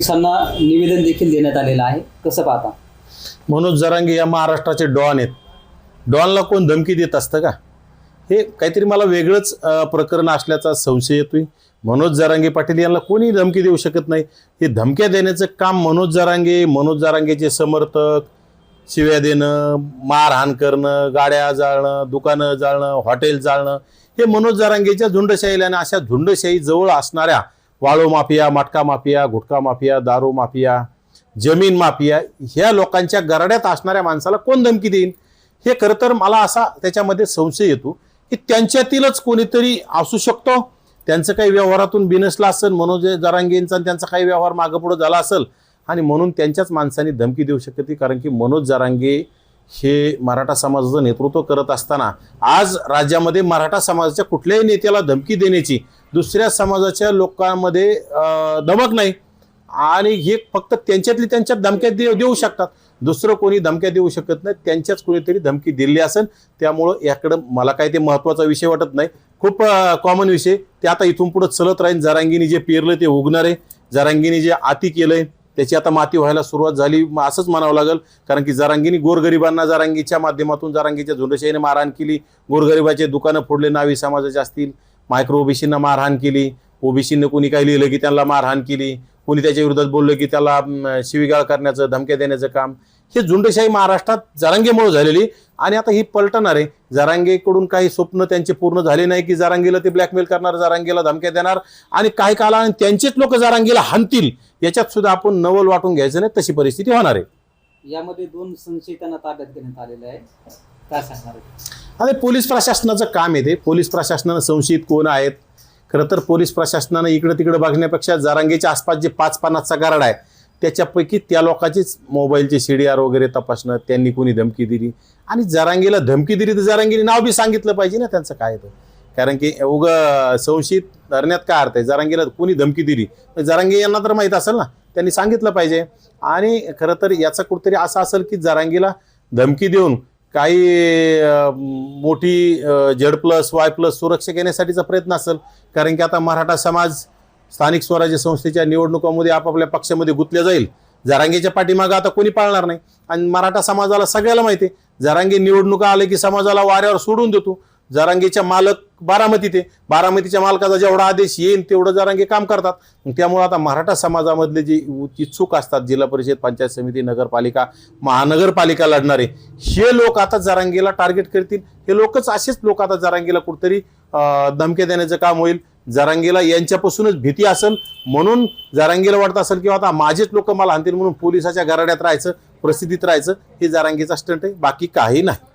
पोलिसांना निवेदन देखील देण्यात आलेलं आहे. कसं पाहता? मनोज जरांगे या महाराष्ट्राचे डॉन आहेत. डॉनला कोण धमकी देत असतं का? हे काहीतरी मला वेगळंच प्रकरण असल्याचा संशय येतोय. मनोज जरांगे पाटील यांना कोणी धमकी देऊ शकत नाही. हे धमक्या देण्याचं काम मनोज जरांगे मनोज जरांगेचे समर्थक शिव्या देणं मारहाण करणं गाड्या जाळणं दुकानं जाळणं हॉटेल जाळणं हे मनोज जरांगेच्या झुंडशाहीला आणि अशा झुंडशाही जवळ असणाऱ्या वाळू माफिया मटका माफिया गुटखा माफिया दारू माफिया जमीन माफिया ह्या लोकांच्या गरड्यात असणाऱ्या माणसाला कोण धमकी देईल हे खरं तर मला असा त्याच्यामध्ये संशय येतो की त्यांच्यातीलच कोणीतरी असू शकतो. त्यांचं काही व्यवहारातून बिनसला असेल मनोज जरांगेंचा आणि त्यांचा काही व्यवहार मागपुढं झाला असेल आणि म्हणून त्यांच्याच माणसांनी धमकी देऊ शकते कारण की मनोज जरांगे हे मराठा समाजाचं नेतृत्व करत असताना आज राज्यामध्ये मराठा समाजाच्या कुठल्याही नेत्याला धमकी देण्याची दुसऱ्या समाजाच्या लोकांमध्ये दमक नाही. आणि हे फक्त त्यांच्यातली त्यांच्यात धमक्या देऊ देऊ शकतात. दुसरं कोणी धमक्या देऊ शकत नाही. त्यांच्याच कोणीतरी धमकी दिली असेल त्यामुळं याकडं मला काही ते महत्त्वाचा विषय वाटत नाही. खूप कॉमन विषय. ते आता इथून पुढे चलत राहील जरांगीने जे पेरलं ते उगणार आहे. जरांगीने जे आती केलंय त्याची आता माती व्हायला सुरुवात झाली. असंच म्हणावं लागेल. कारण की जरांगीनी गोरगरिबांना जरांगीच्या माध्यमातून जरांगीच्या झुंडशाहीने मारहाण केली. गोरगरिबाचे दुकानं फोडले. नावी समाजाचे असतील. मायक्रो ओबीसींना मारहाण केली. ओबीसीने कोणी काही लिहिलं की त्यांना मारहाण केली. कोणी त्याच्या विरोधात बोललं की त्याला शिवीगाळ करण्याचं धमक्या देण्याचं काम. हे झुंडशाही महाराष्ट्रात जरांगेमुळे झालेली. आणि आता ही पलटणार आहे. जरांगेकडून काही स्वप्न त्यांचे पूर्ण झाले नाही की जरांगीला ते ब्लॅकमेल करणार जरांगीला धमक्या देणार. आणि काही काळाने त्यांचेच लोक जरांगीला हाणतील. याच्यात सुद्धा आपण नवल वाटून घ्यायचं नाही. तशी परिस्थिती होणार आहे. यामध्ये दोन संशयितांना ताब्यात घेण्यात आलेलं आहे. काय सांगणार आता पोलीस प्रशासनाचं काम आहे ते. पोलीस प्रशासनानं संशयित कोण आहेत? खरं तर पोलीस प्रशासनानं इकडं तिकडं बघण्यापेक्षा जारांगेच्या आसपास जे पाच पानाचा गारड आहे त्याच्यापैकी त्या लोकांचीच मोबाईलचे सी डी आर वगैरे तपासणं त्यांनी कोणी धमकी दिली. आणि जारांगीला धमकी दिली तर जरांगीने नाव बी सांगितलं पाहिजे ना त्यांचं काय तर कारण की उग संशयित धरण्यात काय अर्थ आहे? जरांगीला कोणी धमकी दिली तर जरांगे यांना तर माहीत असेल ना त्यांनी सांगितलं पाहिजे. आणि खरं तर याचा कुठतरी असं असेल की जारांगीला धमकी देऊन काही मोठी झेड प्लस वाय प्लस सुरक्षा घेण्यासाठीचा प्रयत्न असेल कारण की आता मराठा समाज स्थानिक स्वराज्य संस्थेच्या निवडणुकांमध्ये आपापल्या पक्षामध्ये गुंतल्या जाईल. जरांगेच्या पाठीमागं आता कोणी पाळणार नाही. आणि मराठा समाजाला सगळ्याला माहिती आहे जरांगे निवडणुका आले की समाजाला वाऱ्यावर सोडून देतो. जारांगीच्या मालक बारामतीत आहे. बारामतीच्या मालकाचा जेवढा आदेश येईल तेवढं जारांगी काम करतात. त्यामुळं आता मराठा समाजामधले जे इच्छुक असतात जिल्हा परिषद पंचायत समिती नगरपालिका महानगरपालिका लढणारे हे लोक आता जारांगीला टार्गेट करतील. हे लोकच असेच लोक आता जारांगीला कुठतरी धमक्या देण्याचं काम होईल. जारांगीला यांच्यापासूनच भीती असेल. म्हणून जारांगीला वाटत असेल किंवा आता माझेच लोक मला आणतील म्हणून पोलिसाच्या घराड्यात राहायचं प्रसिद्धीत राहायचं हे जारांगीचा स्टंट आहे. बाकी काही नाही.